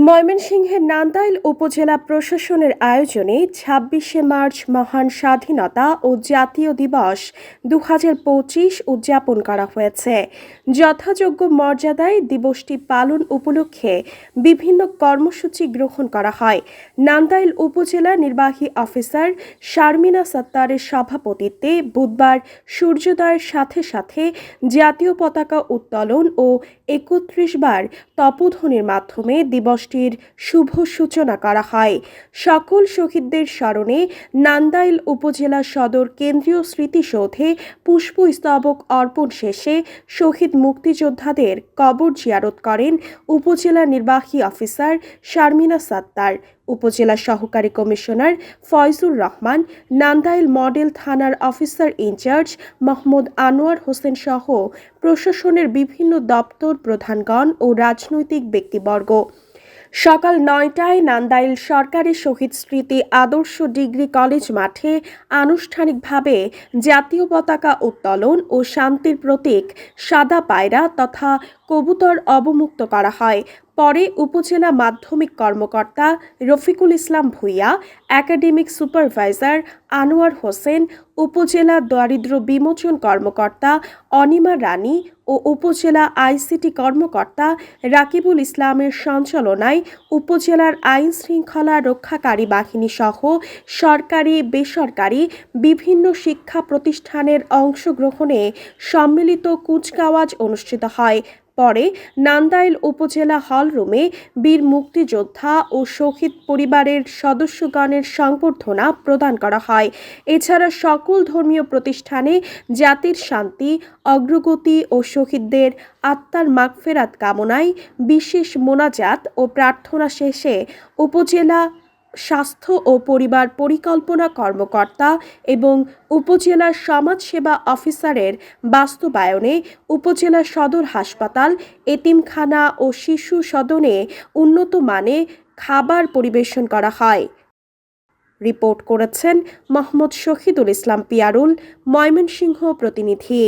ময়মনসিংহের নান্দাইল উপজেলা প্রশাসনের আয়োজনে ছাব্বিশে মার্চ মহান স্বাধীনতা ও জাতীয় দিবস দু উদযাপন করা হয়েছে। যথাযোগ্য মর্যাদায় দিবসটি পালন উপলক্ষে বিভিন্ন কর্মসূচি গ্রহণ করা হয়। নান্দাইল উপজেলা নির্বাহী অফিসার শারমিনা সত্তারের সভাপতিত্বে বুধবার সূর্যোদয়ের সাথে সাথে জাতীয় পতাকা উত্তোলন ও একত্রিশ বার তপধ্বনির মাধ্যমে দিবসটির শুভ সূচনা করা হয়। সকল শহীদদের স্মরণে নান্দাইল উপজেলা সদর কেন্দ্রীয় স্মৃতিসৌধে পুষ্পস্তবক অর্পণ শেষে শহীদ মুক্তিযোদ্ধাদের কবর জিয়ারত করেন উপজেলা নির্বাহী অফিসার শারমিনা সাত্তার, উপজেলা সহকারী কমিশনার ফয়জুর রহমান, নান্দাইল মডেল থানার officer in charge Mohammad Anwar Hossain সহ প্রশাসনের বিভিন্ন দপ্তর প্রধানগণ ও রাজনৈতিক ব্যক্তিবর্গ। সকাল নয়টায় নান্দাইল সরকারি শহীদ স্মৃতি আদর্শ ডিগ্রি কলেজ মাঠে আনুষ্ঠানিকভাবে জাতীয় পতাকা উত্তোলন ও শান্তির প্রতীক সাদা পায়রা তথা কবুতর অবমুক্ত করা হয়। পরে উপজেলা মাধ্যমিক কর্মকর্তা রফিকুল ইসলাম ভূঁইয়া, একাডেমিক সুপারভাইজার আনোয়ার হোসেন, উপজেলা দারিদ্র বিমোচন কর্মকর্তা অনিমা রানী ও উপজেলা আইসিটি কর্মকর্তা রাকিবুল ইসলামের সঞ্চালনায় উপজেলার আইন শৃঙ্খলা রক্ষাকারী বাহিনী সহ সরকারি, বেসরকারি বিভিন্ন শিক্ষা প্রতিষ্ঠানের অংশগ্রহণে সম্মিলিত কুচকাওয়াজ অনুষ্ঠিত হয়। পরে নান্দাইল উপজেলা হলরুমে বীর মুক্তিযোদ্ধা ও শহীদ পরিবারের সদস্যগণের সংবর্ধনা প্রদান করা হয়। এছাড়া সকল ধর্মীয় প্রতিষ্ঠানে জাতির শান্তি, অগ্রগতি ও শহীদদের আত্মার মাগফেরাত কামনায় বিশেষ মোনাজাত ও প্রার্থনা শেষে উপজেলা স্বাস্থ্য ও পরিবার পরিকল্পনা কর্মকর্তা এবং উপজেলা সমাজসেবা অফিসারের বাস্তবায়নে উপজেলা সদর হাসপাতাল, এতিমখানা ও শিশু সদনে উন্নত মানে খাবার পরিবেশন করা হয়। রিপোর্ট করেছেন মোহাম্মদ শহীদুল ইসলাম পিয়ারুল, ময়মনসিংহ প্রতিনিধি।